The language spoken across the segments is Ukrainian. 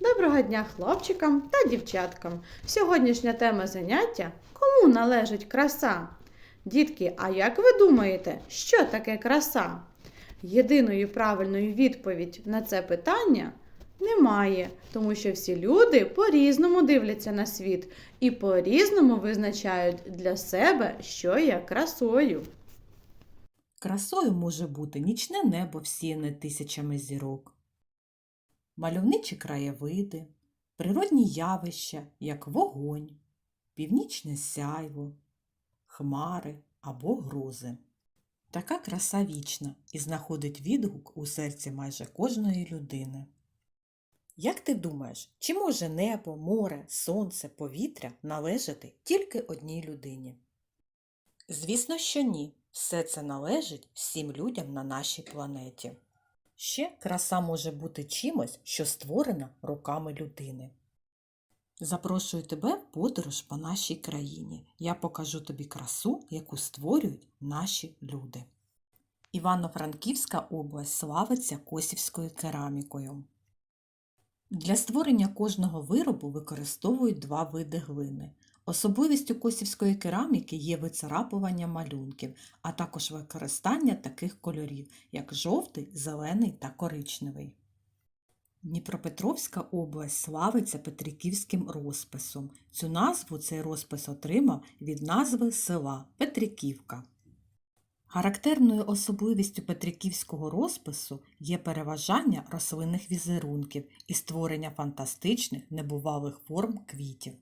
Доброго дня хлопчикам та дівчаткам. Сьогоднішня тема заняття кому належить краса? Дітки, а як ви думаєте, що таке краса? Єдиної правильної відповідь на це питання немає, тому що всі люди по-різному дивляться на світ і по-різному визначають для себе, що є красою. Красою може бути нічне небо всіяне тисячами зірок, мальовничі краєвиди, природні явища, як вогонь, північне сяйво, хмари або грози. Така краса вічна і знаходить відгук у серці майже кожної людини. Як ти думаєш, чи може небо, море, сонце, повітря належати тільки одній людині? Звісно, що ні. Все це належить всім людям на нашій планеті. Ще краса може бути чимось, що створено руками людини. Запрошую тебе в подорож по нашій країні. Я покажу тобі красу, яку створюють наші люди. Івано-Франківська область славиться косівською керамікою. Для створення кожного виробу використовують два види глини. Особливістю косівської кераміки є вицарапування малюнків, а також використання таких кольорів, як жовтий, зелений та коричневий. Дніпропетровська область славиться Петриківським розписом. Цю назву цей розпис отримав від назви села Петриківка. Характерною особливістю петриківського розпису є переважання рослинних візерунків і створення фантастичних небувалих форм квітів.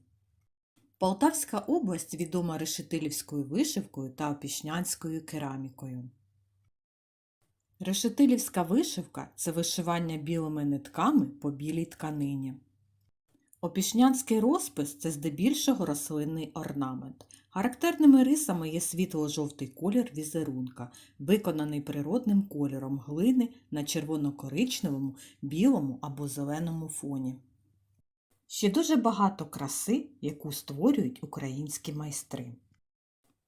Полтавська область відома решетилівською вишивкою та опішнянською керамікою. Решетилівська вишивка це вишивання білими нитками по білій тканині. Опішнянський розпис це здебільшого рослинний орнамент. Характерними рисами є світло-жовтий колір візерунка, виконаний природним кольором глини на червоно-коричневому, білому або зеленому фоні. Ще дуже багато краси, яку створюють українські майстри.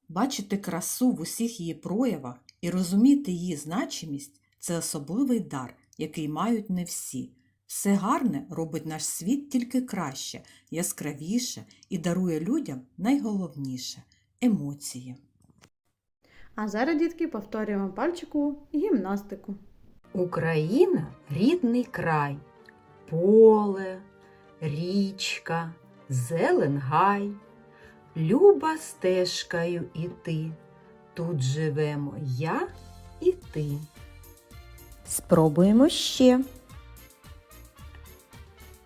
Бачити красу в усіх її проявах і розуміти її значимість це особливий дар, який мають не всі. Все гарне робить наш світ тільки краще, яскравіше і дарує людям найголовніше емоції. А зараз, дітки, повторюємо пальчику гімнастику. Україна рідний край, поле, річка, зелен гай, люба стежкою іти. Тут живемо я і ти. Спробуємо ще.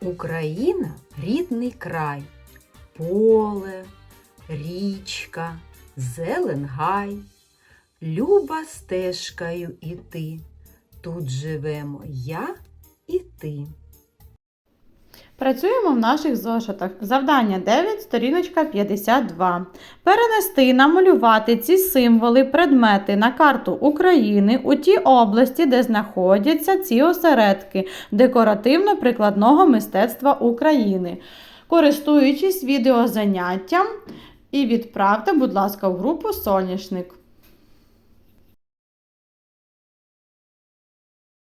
Україна рідний край, поле, річка, зелен гай, люба стежкою іти. Тут живемо я і ти. Працюємо в наших зошитах. Завдання 9, сторіночка 52. Перенести намалювати ці символи, предмети на карту України у ті області, де знаходяться ці осередки декоративно-прикладного мистецтва України. Користуючись відеозаняттям, і відправте, будь ласка, в групу Соняшник.